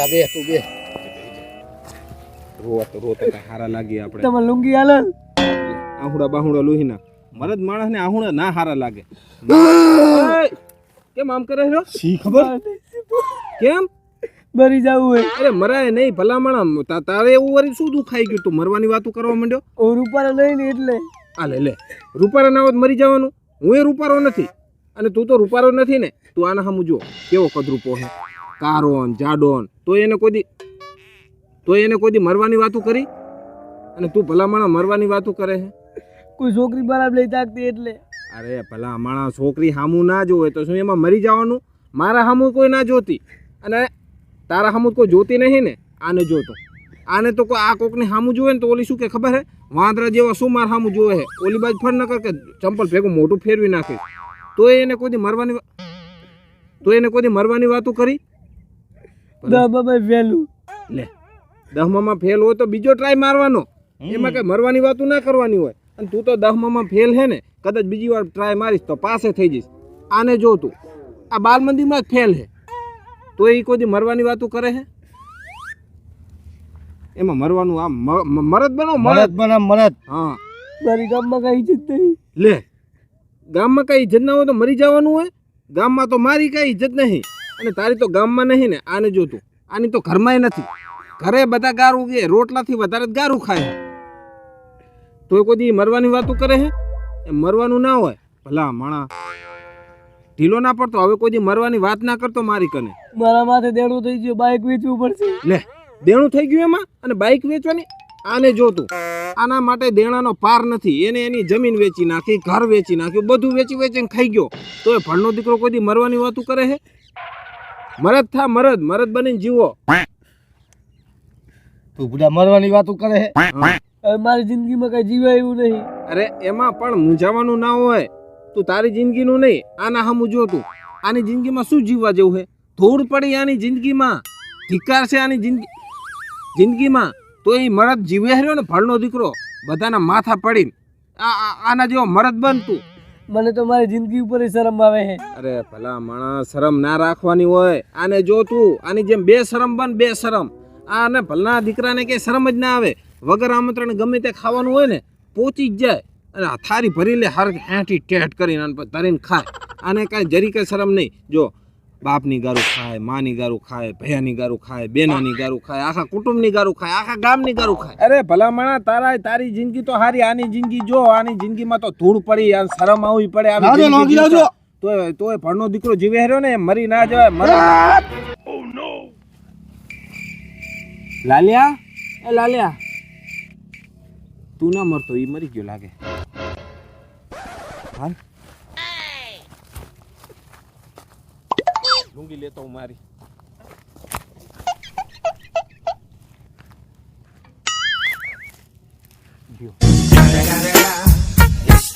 આ બે તું બે. રોવા તો રોતા તા હારા લાગી આપણે. તમે લુંગી હાલો? આહુડા બાહુડા લોહી ના. મરદ માણસ ને આહુડા ના હારા લાગે. કેમ આમ કરે છો? સી ખબર? કેમ? મરી જવું હોય અરે મરાય નહીં ભલામણ. તા- તારે એવું વરી શું દુખાઈ ગયું તું? મરવાની વાતો કરવા માંડ્યો? હું રૂપારા લઈ ને એટલે. આ લે લે. રૂપારા ના હોત મરી જવાનું. હું એ રૂપારો નથી. અને તું તો રૂપારો નથી ને. તું આના સામું જો કેવો કદરૂપો છે. કારોન જાડોન તો એને કોઈ તો એને કોઈ મરવાની વાતો કરી? અને તું ભલામણ મરવાની વાતો કરે છે? કોઈ છોકરી બરાબર લઈ તાકતી એટલે. અરે ભલા માણસ છોકરી હામું ના જોવે તો શું એમાં મરી જવાનું? મારા હામું કોઈ ના જોતી. અને તારા હામું કોઈ જોતી નહીં ને? આને જોતો. આને તો કોઈ આ કોકને હામું જોવે ને તો ઓલી શું કે ખબર હે? વાંદરા જેવા શું માર હામું જોવે હે? ઓલી બાજુ ફર ન કર કે ચંપલ ભેગું મોટું ફેરવી નાખે. તો એને કોઈ મરવાની તો એને કોઈ મરવાની વાતો કરી? દા બાબા વહેલું લે દહમામાં ફેલ હોય તો બીજો ટ્રાય મારવાનો. એમાં કઈ મરવાની વાતું ના કરવાની હોય. અને તું તો દહમામાં ફેલ હે ને કદાચ બીજી વાર ટ્રાય મારીશ તો પાસે થઈ જઈશ. આને જો તું. આ બાલ મંદિરમાં જ ફેલ હે. તો એ કોઈ મરવાની વાતો કરે હે? એમાં મરવાનું મ- મરદ બનો મરદ. બનો બના મરદ. હા. મારી ગામમાં કઈ ઇજ્જત નહીં. લે ગામમાં કઈ ઇજ્જત ના હોય તો મરી જવાનું હોય. ગામમાં તો મારી કઈ ઇજ્જત નહીં. અને તારી તો ગામમાં નહીં ને આને જોતું આની તો ઘરમાં નથી. ઘરે બધા ગારું કે રોટલાથી વધારે ગારું ખાય. તો કોઈ દી મરવાની વાતો કરે હે? એ મરવાનું ના હોય. ભલા માણા. ઢીલો ના પડતો. હવે કોઈ દી મરવાની વાત ના કરતો મારી કને. મારા માથે દેણું થઈ ગયું બાઇક વેચવું પડશે. લે દેણું થઈ ગયું એમાં અને બાઇક વેચવાની? આને જોતું આના માટે દેણાનો પાર નથી. એને એની જમીન વેચી નાખી ઘર વેચી નાખ્યું બધું વેચી વેચીને ખાઈ ગયો. તો એ ભણનો દીકરો કોઈ દી મરવાની વાતું કરે છે મરદ થા મરદ મરદ બનીને જીવો. તું બુડા મરવાની વાતો કરે હે? મારી જિંદગીમાં કઈ જીવાય એવું નહીં. અરે એમાં પણ મૂંઝાવાનું ના હોય. તું તારી જિંદગીનું નહીં આના હમ જો તું. આની જિંદગીમાં શું જીવવા જેવું છે ધૂળ પડી આની જિંદગીમાં. ધિકાર છે આની જિંદગી જિંદગીમાં. તો એ મરદ જીવે રહ્યો ને ભળનો દીકરો બધાના માથા પડીને. આ આના જેવો મરદ બન તું. મને તો મારી જિંદગી ઉપર શરમ આવે છે. અરે ભલા માણસ, શરમ ના રાખવાની હોય. આને જો તું, આની જેમ બે શરમ બન, બે શરમ. આને ભલના દીકરાને કે શરમ જ ના આવે. વગર આમંત્રણ ગમે તે ખાવાનું હોય ને પહોંચી જ જાય. અને આ થારી ભરી લે, હર હેઠી ટેટ કરીને અને ધરીને ખાય. આને કાંઈ, જરી કે શરમ નહીં. જો બાપની ગારું ખાય માની ગારું ખાય ભૈયાની ગારું ખાય બેનાની ગારું ખાય આખા કુટુંબની ગારું ખાય આખા ગામની ગારું ખાય. અરે ભલા માણા તારા તારી જિંદગી તો હારી આની જિંદગી જો આની જિંદગીમાં તો ધૂળ પડી આ શરમ આવવી પડે આવી તો. તોય ભણનો દીકરો જીવે હેર્યો ને મરી ના જવાય મરી લાલિયા એ લાલિયા. તું ના મરતો ઈ મરી ગયો લાગે. હાલ. લુંગી લેતો હું મારી ગયો